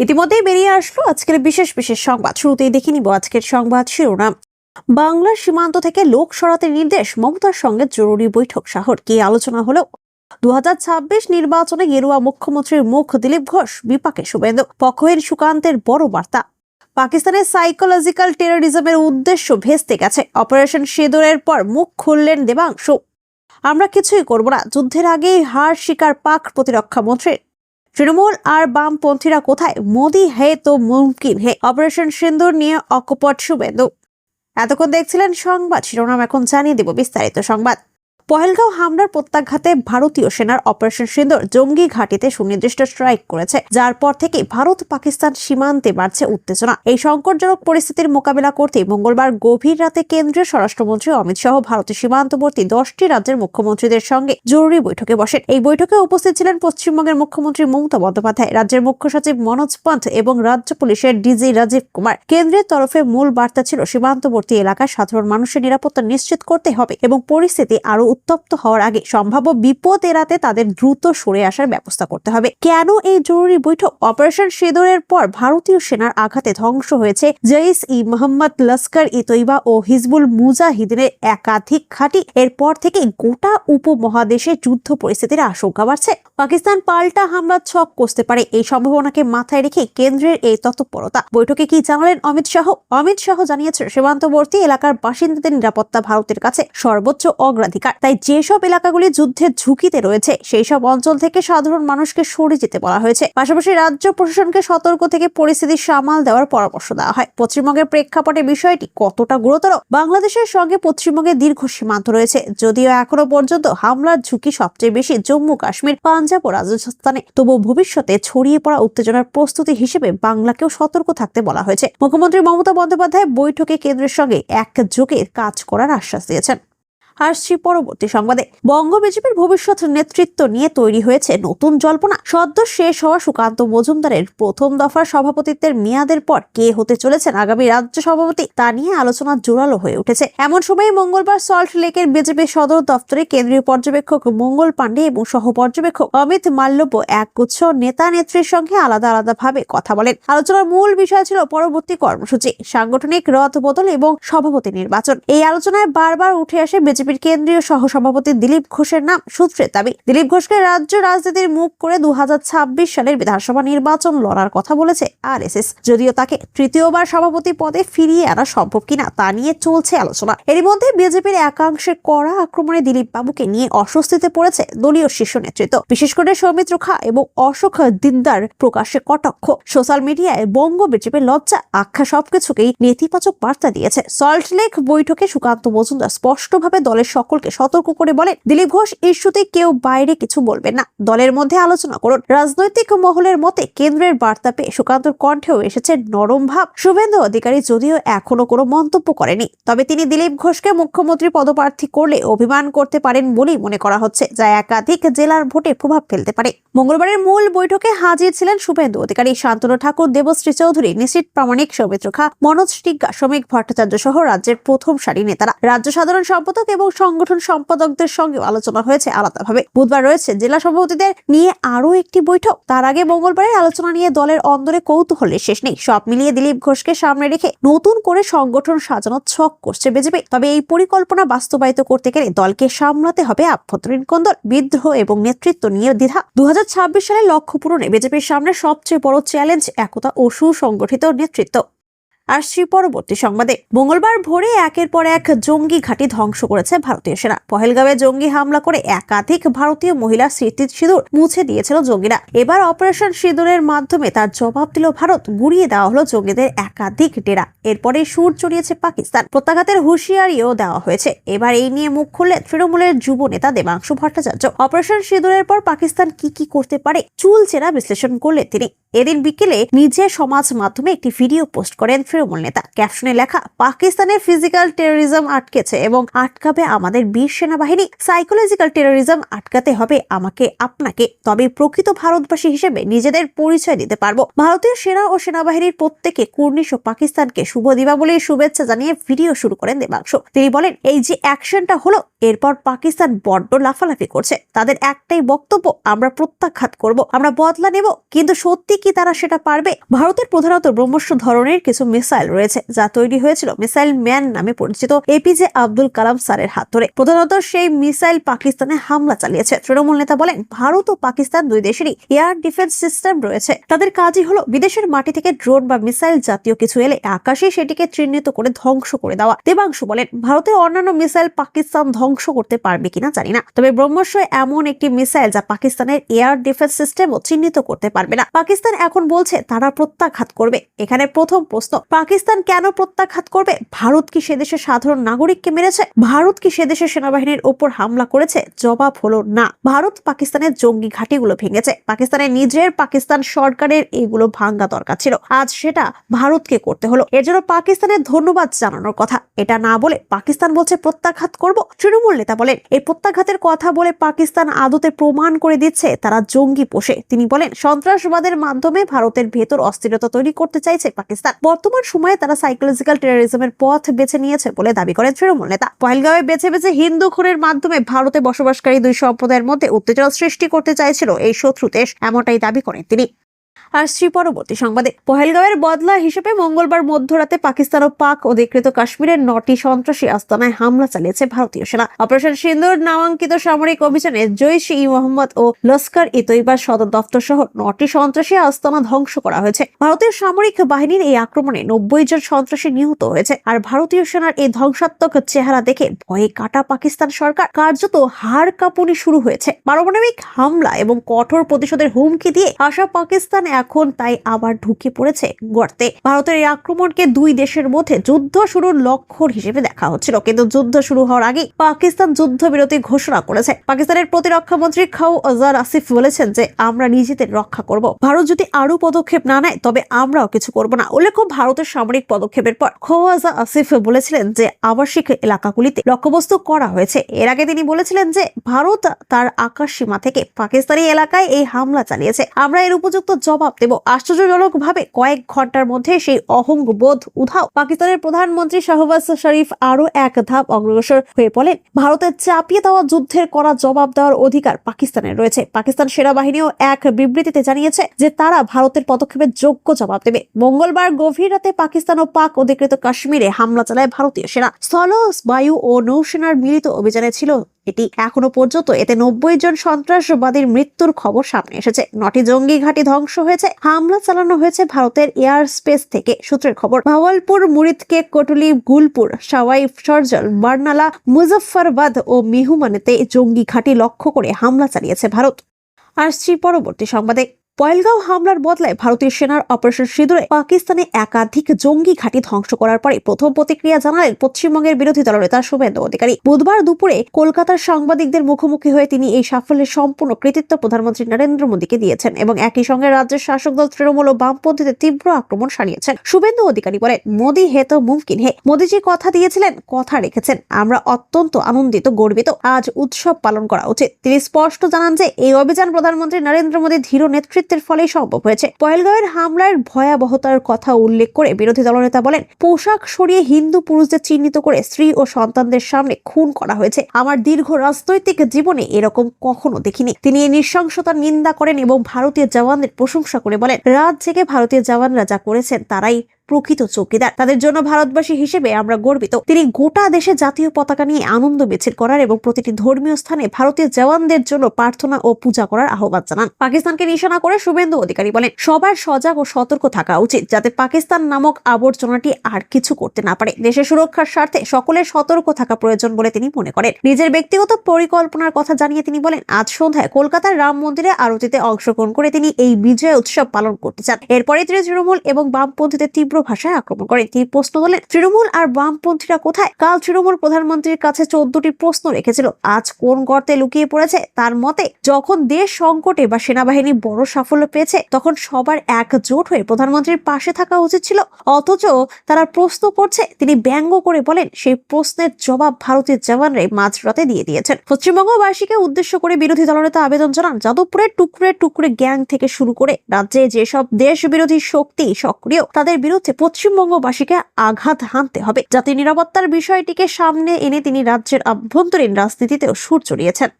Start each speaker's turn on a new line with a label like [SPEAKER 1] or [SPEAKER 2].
[SPEAKER 1] ইতিমধ্যেই বেরিয়ে আসলো আজকের বিশেষ বিশেষ সংবাদ। শুরুতেই দেখে নিব আজকের সংবাদ শিরোনাম। বাংলার সীমান্ত থেকে লোক সরাতে নির্দেশ মমতার সঙ্গে জরুরি বৈঠক। শহর কি আলোচনা হলো? দুহাজার ছাব্বিশ নির্বাচনে গেরুয়া মুখ্যমন্ত্রীর মুখ দিলীপ ঘোষ, বিপাকে শুভেন্দু, পক্ষের সুকান্তের বড় বার্তা। পাকিস্তানের সাইকোলজিক্যাল টেরোরিজমের উদ্দেশ্য ভেস্তে গেছে। অপারেশন সেদরের পর মুখ খুললেন দেবাংশু। আমরা কিছুই করব না। যুদ্ধের আগেই হার শিকার পাক প্রতিরক্ষা মন্ত্রীর। তৃণমূল আর বামপন্থীরা কোথায়? মোদি, হে তো মুমকিন। হে, অপারেশন সিন্দুর নিয়ে অকপট শুভেন্দু। এতক্ষণ দেখছিলেন সংবাদ, শিরোনাম এখন জানিয়ে দেব বিস্তারিত সংবাদ। পহেলগাঁও হামলার প্রত্যাঘাতে ভারতীয় সেনার অপারেশন সিন্দুর জঙ্গি ঘাটিতে সুনির্দিষ্ট স্ট্রাইক করেছে, যার পর থেকে ভারত পাকিস্তান সীমান্তে বাড়ছে উত্তেজনা। এই সংকটজনক পরিস্থিতির মোকাবিলা করতে মঙ্গলবার গভীর রাতে কেন্দ্রীয় স্বরাষ্ট্রমন্ত্রী অমিত শাহ ভারতের সীমান্তবর্তী দশটি রাজ্যের মুখ্যমন্ত্রীদের সঙ্গে জরুরি বৈঠকে বসেন। এই বৈঠকে উপস্থিত ছিলেন পশ্চিমবঙ্গের মুখ্যমন্ত্রী মমতা বন্দ্যোপাধ্যায়, রাজ্যের মুখ্য সচিব মনোজ পন্থ এবং রাজ্য পুলিশের ডিজি রাজীব কুমার। কেন্দ্রের তরফে মূল বার্তা ছিল, সীমান্তবর্তী এলাকায় সাধারণ মানুষের নিরাপত্তা নিশ্চিত করতে হবে এবং পরিস্থিতি আরও উত্তপ্ত হওয়ার আগে সম্ভাব্য বিপদ এড়াতে তাদের দ্রুত সরে আসার ব্যবস্থা করতে হবে। কেন এই জরুরি বৈঠক? অপারেশন সিঁদুরের পর ভারতীয় সেনার আঘাতে ধ্বংস হয়েছে জৈস ই মোহাম্মদ লস্কর ই তৈবা ও হিজবুল মুজাহিদিনের একাধিক ঘাঁটি। এরপর থেকে গোটা উপমহাদেশে যুদ্ধ পরিস্থিতির আশঙ্কা বাড়ছে। পাকিস্তান পাল্টা হামলার ছক কষতে পারে এই সম্ভাবনাকে মাথায় রেখে কেন্দ্রের এই তৎপরতা। বৈঠকে কি জানালেন অমিত শাহ? অমিত শাহ জানিয়েছেন, সীমান্তবর্তী এলাকার বাসিন্দাদের নিরাপত্তা ভারতের কাছে সর্বোচ্চ অগ্রাধিকার। তাই যেসব এলাকাগুলি যুদ্ধের ঝুঁকিতে রয়েছে সেই সব অঞ্চল থেকে সাধারণ মানুষকে সরে যেতে বলা হয়েছে। পাশাপাশি রাজ্য প্রশাসনকে সতর্ক থেকে পরিস্থিতি সামাল দেওয়ার পরামর্শ দেওয়া হয়। পশ্চিমবঙ্গের প্রেক্ষাপটে বিষয়টি কতটা গুরুতর, বাংলাদেশের সঙ্গে পশ্চিমবঙ্গের দীর্ঘ সীমান্ত রয়েছে। যদিও এখনও পর্যন্ত হামলার ঝুঁকি সবচেয়ে বেশি জম্মু কাশ্মীর, পাঞ্জাব ও রাজস্থানে। তবু ভবিষ্যতে ছড়িয়ে পড়া উত্তেজনার প্রস্তুতি হিসেবে বাংলাকেও সতর্ক থাকতে বলা হয়েছে। মুখ্যমন্ত্রী মমতা বন্দ্যোপাধ্যায় বৈঠকে কেন্দ্রের সঙ্গে একযোগে কাজ করার আশ্বাস দিয়েছেন। আসছি পরবর্তী সংবাদে। বঙ্গ বিজেপির ভবিষ্যৎ নেতৃত্ব নিয়ে তৈরি হয়েছে নতুন জল্পনা। সদ্য শেষ হওয়া সুকান্ত মজুমদারের প্রথম দফার সভাপতিত্বের মেয়াদের পর কে হতে চলেছেন আগামী রাজ্য সভাপতি তা নিয়ে আলোচনা জোরালো হয়ে উঠেছে। এমন সময় মঙ্গলবার সল্ট লেকের বিজেপি সদর দপ্তরে কেন্দ্রীয় পর্যবেক্ষক মঙ্গল পাণ্ডে এবং সহ পর্যবেক্ষক অমিত মাল্লব্য একগুচ্ছ নেতা নেত্রীর সঙ্গে আলাদা আলাদাভাবে কথা বলেন। আলোচনার মূল বিষয় ছিল পরবর্তী কর্মসূচি, সাংগঠনিক রথ বদল এবং সভাপতি নির্বাচন। এই আলোচনায় বারবার উঠে আসে বিজেপির কেন্দ্রীয় সহসভাপতি দিলীপ ঘোষের নাম সূত্রে দাবি। দিলীপ ঘোষকে রাজ্য রাজনীতির মুখ করে দু সালের বিধানসভা নির্বাচন লড়ার কথা বলেছে আরএসএস। যদিও তাকে তৃতীয়বার সভাপতি পদে ফিরিয়ে আনা সম্ভব কিনা তা নিয়ে চলছে আলোচনা। এরই মধ্যে বিজেপির একাংশের কড়া আক্রমণে দিলীপ বাবুকে নিয়ে অস্বস্তিতে পড়েছে দলীয় শীর্ষ নেতৃত্ব। বিশেষ করে সৌমিত্র খা এবং অশোক দিনদার প্রকাশ্যে কটাক্ষ। সোশ্যাল মিডিয়ায় বঙ্গ বিজেপির লজ্জা, আখ্যা সবকিছুকেই নেতিবাচক বার্তা দিয়েছে। সল্টলেক বৈঠকে সুকান্ত মজুমদার স্পষ্টভাবে দলের সকলকে সতর্ক করে বলেন, দিলীপ ঘোষ, ইস্যুতে কেউ বাইরে কিছু বলবে না। দলের মধ্যে আলোচনা করুন। রাজনৈতিক মহলের মতে কেন্দ্রের বার্তা পেয়ে সুকান্তর কণ্ঠেও এসেছে নরম ভাব। শুভেন্দু অধিকারী যদিও এখনও কোনো মন্তব্য করেনি। তবে তিনি দিলীপ ঘোষকে মুখ্যমন্ত্রী পদপ্রার্থী করলে অভিমান করতে পারেন বলেই মনে করা হচ্ছে, যা একাধিক জেলার ভোটে প্রভাব ফেলতে পারে। মঙ্গলবারের মূল বৈঠকে হাজির ছিলেন শুভেন্দু অধিকারী শান্তনু ঠাকুর, দেবশ্রী চৌধুরী নিশ্চিত প্রামাণিক, সৌমিত্র খা, মনোজ টিগ্গা, শ্রমিক ভট্টাচার্য সহ রাজ্যের প্রথম সারি নেতারা। রাজ্য সাধারণ সম্পাদক সংগঠন সম্পাদকদের সঙ্গে আলোচনা হয়েছে আলাদাভাবে। বুধবার রয়েছে জেলা সভাপতিদের নিয়ে আরও একটি বৈঠক। তার আগে মঙ্গলবারের আলোচনা নিয়ে দলের অন্দরে কৌতূহলের শেষ নেই। সব মিলিয়ে দিলীপ ঘোষকে সামনে রেখে নতুন করে সংগঠন সাজানোর ছক করছে বিজেপি। তবে এই পরিকল্পনা বাস্তবায়িত করতে গেলে দলকে সামলাতে হবে আভ্যন্তরীণ কন্দল, বিদ্রোহ এবং নেতৃত্ব নিয়ে দ্বিধা। দু সালে লক্ষ্য পূরণে বিজেপির সামনে সবচেয়ে বড় চ্যালেঞ্জ একতা ও সুসংগঠিত নেতৃত্ব। আসছি পরবর্তী সংবাদে। মঙ্গলবার ভোরে একের পর এক জঙ্গি ঘাঁটি ধ্বংস করেছে ভারতীয় সেনা। পহেলগাঁওয়ে জঙ্গি হামলা করে একাধিক ভারতীয় মহিলা স্মৃতি সিঁদুর মুছে দিয়েছিল জঙ্গিরা। এবার অপারেশন সিঁদুরের মাধ্যমে তার জবাব দিল ভারত। গুড়িয়ে দেওয়া হলো জঙ্গিদের একাধিক ডেরা। এরপরে সুর চড়িয়েছে পাকিস্তান। প্রত্যাঘাতের হুঁশিয়ারিও দেওয়া হয়েছে। এবার এই নিয়ে মুখ খুললে তৃণমূলের যুব নেতা দেবাংশু ভট্টাচার্য। অপারেশন সিঁদুরের পর পাকিস্তান কি কি করতে পারে চুল চেরা বিশ্লেষণ করলেন তিনি। এদিন বিকেলে নিজের সমাজ মাধ্যমে একটি ভিডিও পোস্ট করেন তৃণমূল নেতা। ক্যাপশনে লেখা পাকিস্তানের ফিজিক্যাল টেরোরিজম আটকেছে এবং আটকাবে আমাদের বীর সেনাবাহিনী। সাইকোলজিক্যাল টেরোরিজম আটকাতে হবে আমাকে, আপনাকে। তবে প্রকৃত ভারতবাসী হিসেবে নিজেদের পরিচয় দিতে পারব। ভারতীয় সেনা ও সেনাবাহিনীর প্রত্যেকে কুর্নিশ ও পাকিস্তানকে শুভ দীপাবলির শুভেচ্ছা জানিয়ে ভিডিও শুরু করেন দেবাংশ। তিনি বলেন, এই যে অ্যাকশনটা হলো, এরপর পাকিস্তান বড্ড লাফালাফি করছে। তাদের একটাই বক্তব্য, আমরা প্রত্যাখ্যাত করব। আমরা বদলা নেব, কিন্তু সত্যি কি তারা সেটা পারবে? ভারতের প্রধানত ব্রহ্মস্য ধরনের কিছু মিসাইল রয়েছে, যা তৈরি হয়েছিল মিসাইল ম্যান নামে পরিচিত এপিজে আব্দুল কালাম স্যারের হাত ধরে। প্রধানত সেই মিসাইল পাকিস্তানে হামলা চালিয়েছে। তৃণমূল নেতা বলেন, ভারত ও পাকিস্তান দুই দেশেরই এয়ার ডিফেন্স সিস্টেম রয়েছে। তাদের কাজই হলো বিদেশের মাটি থেকে ড্রোন বা মিসাইল জাতীয় কিছু এলে আকাশে সেটিকে চিহ্নিত করে ধ্বংস করে দেওয়া। দেবাংশু বলেন, ভারতের অন্যান্য মিসাইল পাকিস্তান ধ্বংস করতে পারবে কিনা জানি না। তবে ব্রহ্মস্য এমন একটি মিসাইল যা পাকিস্তানের এয়ার ডিফেন্স সিস্টেমও চিহ্নিত করতে পারবে না। পাকিস্তান এখন বলছে তারা প্রত্যাঘাত করবে। এখানে প্রথম প্রশ্ন, পাকিস্তান কেন প্রত্যাঘাত করবে? ভারত কি সে দেশের সাধারণ নাগরিককে মেরেছে? ভারত কি সে দেশের সেনাবাহিনীর ওপর হামলা করেছে? জবাব হলো না। ভারত পাকিস্তানের জঙ্গি ঘাঁটিগুলো ভেঙেছে। পাকিস্তানের নিজের পাকিস্তান সরকারের এগুলো ভাঙ্গা দরকার ছিল। আজ সেটা ভারতকে করতে হলো। এর জন্য পাকিস্তানের ধন্যবাদ জানানোর কথা। এটা না বলে পাকিস্তান বলছে প্রত্যাঘাত করব। তৃণমূল নেতা বলেন, এই প্রত্যাঘাতের কথা বলে পাকিস্তান আদতে প্রমাণ করে দিচ্ছে তারা জঙ্গি পোষে। তিনি বলেন, সন্ত্রাসবাদের মাধ্যমে ভারতের ভেতর অস্থিরতা তৈরি করতে চাইছে পাকিস্তান। বর্তমান সময়ে তারা সাইকোলজিক্যাল টেরোরিজমের পথ বেছে নিয়েছে বলে দাবি করেন তৃণমূল নেতা। পহেলগাঁওয়ে বেছে বেছে হিন্দু খুনের মাধ্যমে ভারতে বসবাসকারী দুই সম্প্রদায়ের মধ্যে উত্তেজনা সৃষ্টি করতে চাইছিল এই শত্রু দেশ, এমনটাই দাবি করেন তিনি। আসছি পরবর্তী সংবাদে। পহেলগাঁওয়ের বদলা হিসেবে মঙ্গলবার মধ্যরাতে পাকিস্তান ও পাক অধিকৃত কাশ্মীরের নটি সন্ত্রাসী আস্তানায় হামলা চালিয়েছে ভারতীয় সেনা। অপারেশন সিন্দুর নামাঙ্কিত সামরিক অভিযানে জৈশ ই মোহাম্মদ ও লস্কর ই তৈবার সদর দপ্তর সহ নটি সন্ত্রাসী আস্তানা ধ্বংস করা হয়েছে। ভারতীয় সামরিক বাহিনীর এই আক্রমণে নব্বই জন সন্ত্রাসী নিহত হয়েছে। আর ভারতীয় সেনার এই ধ্বংসাত্মক চেহারা দেখে ভয়ে কাটা পাকিস্তান সরকার কার্যত হাড় কাঁপুনি শুরু হয়েছে। পারমাণবিক হামলা এবং কঠোর প্রতিশোধের হুমকি দিয়ে আসা পাকিস্তান এখন তাই আবার ঢুকে পড়েছে গর্তে। ভারতের এই আক্রমণকে দুই দেশের মধ্যে যুদ্ধ শুরুর লক্ষণ হিসেবে দেখা হচ্ছিল। কিন্তু যুদ্ধ শুরু হওয়ার আগে পাকিস্তান যুদ্ধবিরতি ঘোষণা করেছে। পাকিস্তানের প্রতিরক্ষা মন্ত্রী খাউ আজার আসিফ বলেছেন যে, আমরা নিজেদের রক্ষা করব। ভারত যদি আরও পদক্ষেপ না নেয়, তবে আমরাও কিছু করব না। উল্লেখ্য, ভারতের সামরিক পদক্ষেপের পর খোয়াজা আসিফ বলেছিলেন যে, আবাসিক এলাকাগুলিতে লক্ষ্যবস্তু করা হয়েছে। এর আগে তিনি বলেছিলেন যে, ভারত তার আকাশ সীমা থেকে পাকিস্তানি এলাকায় এই হামলা চালিয়েছে। আমরা এর উপযুক্ত জবাব দেব। আশ্চর্যজনক ভাবে কয়েক ঘণ্টার মধ্যে সেই অহংবোধ উধাও পাকিস্তানের প্রধানমন্ত্রী শাহবাজ শরীফ আরও এক ধাপ অগ্রসর হয়ে বলেন ভারতের চাপিয়ে দেওয়া যুদ্ধের করা জবাব দেওয়ার অধিকার পাকিস্তানের রয়েছে। পাকিস্তান সেনাবাহিনীও এক বিবৃতিতে জানিয়েছে যে তারা ভারতের পদক্ষেপের যোগ্য জবাব দেবে। মঙ্গলবার গভীর রাতে পাকিস্তান ও পাক অধিকৃত কাশ্মীরে হামলা চালায় ভারতীয় সেনা। স্থল, বায়ু ও নৌসেনার মিলিত অভিযানে ছিল এটি এখনও পর্যন্ত এতে নব্বই জন সন্ত্রাসবাদীর মৃত্যুর খবর সামনে এসেছে। নটি জঙ্গি ঘাঁটি ধ্বংস হয়েছে, হামলা চালানো হয়েছে ভারতের এয়ার স্পেস থেকে, সূত্রের খবর। ভাওয়ালপুর, মুরিদকে কটুলি, গুলপুর, সাওয়াই, সরজল, বার্নালা, মুজফ্ফরবাদ ও মিহুমানেতে জঙ্গি ঘাঁটি লক্ষ্য করে হামলা চালিয়েছে ভারত। আসছি পরবর্তী সংবাদে। পয়েলগাঁও হামলার বদলায় ভারতীয় সেনার অপারেশন সিঁদুরে পাকিস্তানে একাধিক জঙ্গি ঘাঁটি ধ্বংস করার পরে প্রথম প্রতিক্রিয়া জানালেন পশ্চিমবঙ্গের বিরোধী দলনেতা শুভেন্দু অধিকারী। বুধবার দুপুরে কলকাতার সাংবাদিকদের মুখোমুখি হয়ে তিনি এই সাফল্যের সম্পূর্ণ কৃতিত্ব প্রধানমন্ত্রী নরেন্দ্র মোদীকে দিয়েছেন এবং একই সঙ্গে রাজ্যের শাসক দল তৃণমূল ও বামপন্থীদের তীব্র আক্রমণ সারিয়েছেন শুভেন্দু অধিকারী বলেন, মোদী হে তো মুমকিন হে। মোদীজি কথা দিয়েছিলেন, কথা রেখেছেন। আমরা অত্যন্ত আনন্দিত, গর্বিত। আজ উৎসব পালন করা উচিত। তিনি স্পষ্ট জানান যে, এই অভিযান প্রধানমন্ত্রী নরেন্দ্র মোদীর ধীর নেতৃত্বের ফলেই সম্ভব হয়েছে। পয়েলগাঁওয়ের হামলার ভয়াবহতার কথা উল্লেখ করে বিরোধী দলনেতা বলেন, পোশাক সরিয়ে হিন্দু পুরুষদের চিহ্নিত করে স্ত্রী ও সন্তানদের সামনে খুন করা হয়েছে। আমার দীর্ঘ রাজনৈতিক জীবনে এরকম কখনো দেখিনি। তিনি এই নৃশংসতার নিন্দা করেন এবং ভারতীয় জওয়ানদের প্রশংসা করে বলেন, রাত জেগে ভারতীয় জওয়ানরা যা করেছেন তারাই প্রকৃত চৌকিদার তাদের জন্য ভারতবাসী হিসেবে আমরা গর্বিত। তিনি গোটা দেশে জাতীয় পতাকা নিয়ে আনন্দ মিছিল করার এবং প্রতিটি ধর্মীয় স্থানে ভারতীয় জওয়ানদের জন্য প্রার্থনা ও পূজা করার আহ্বান জানান। পাকিস্তানকে নিশানা করে শুভেন্দু অধিকারী বলেন, সবার সজাগ ও সতর্ক থাকা উচিত যাতে পাকিস্তান নামক আবর্জনাটি আর কিছু করতে না পারে। দেশের সুরক্ষার স্বার্থে সকলের সতর্ক থাকা প্রয়োজন বলে তিনি মনে করেন। নিজের ব্যক্তিগত পরিকল্পনার কথা জানিয়ে তিনি বলেন, আজ সন্ধ্যায় কলকাতার রাম মন্দিরে আরতিতে অংশগ্রহণ করে তিনি এই বিজয় উৎসব পালন করতে চান। এরপরে তিনি তৃণমূল এবং বামপন্থীদের তীব্র ভাষায় আক্রমণ করেন তিনি প্রশ্ন করলেন তৃণমূল আর বামপন্থীরা কোথায়? কাল তৃণমূল প্রধানমন্ত্রীর কাছে চোদ্দটি প্রশ্ন রেখেছিল। আজ কোন গর্তে লুকিয়ে পড়েছে? তার মতে, যখন দেশ সংকটে বা সেনাবাহিনী বড় সাফল্য পেয়েছে, তখন সবার একজোট হয়ে প্রধানমন্ত্রীর পাশে থাকা উচিত ছিল। অথচ তারা প্রশ্ন করছে, তিনি ব্যঙ্গ করে বলেন, সেই প্রশ্নের জবাব ভারতীয় জওয়ানরাই মাঝরাতে দিয়ে দিয়েছেন। পশ্চিমবঙ্গবাসীকে উদ্দেশ্য করে বিরোধী দলনেতা আবেদন জানান যাদবপুরের টুকরে টুকরে গ্যাং থেকে শুরু করে রাজ্যে যেসব দেশ বিরোধী শক্তি সক্রিয়, তাদের বিরুদ্ধে পশ্চিমবঙ্গবাসীকে আঘাত হানতে হবে জাতীয় নিরাপত্তার বিষয়টিকে সামনে এনে তিনি রাজ্যের আভ্যন্তরীণ রাজনীতিতেও সুর চড়িয়েছেন।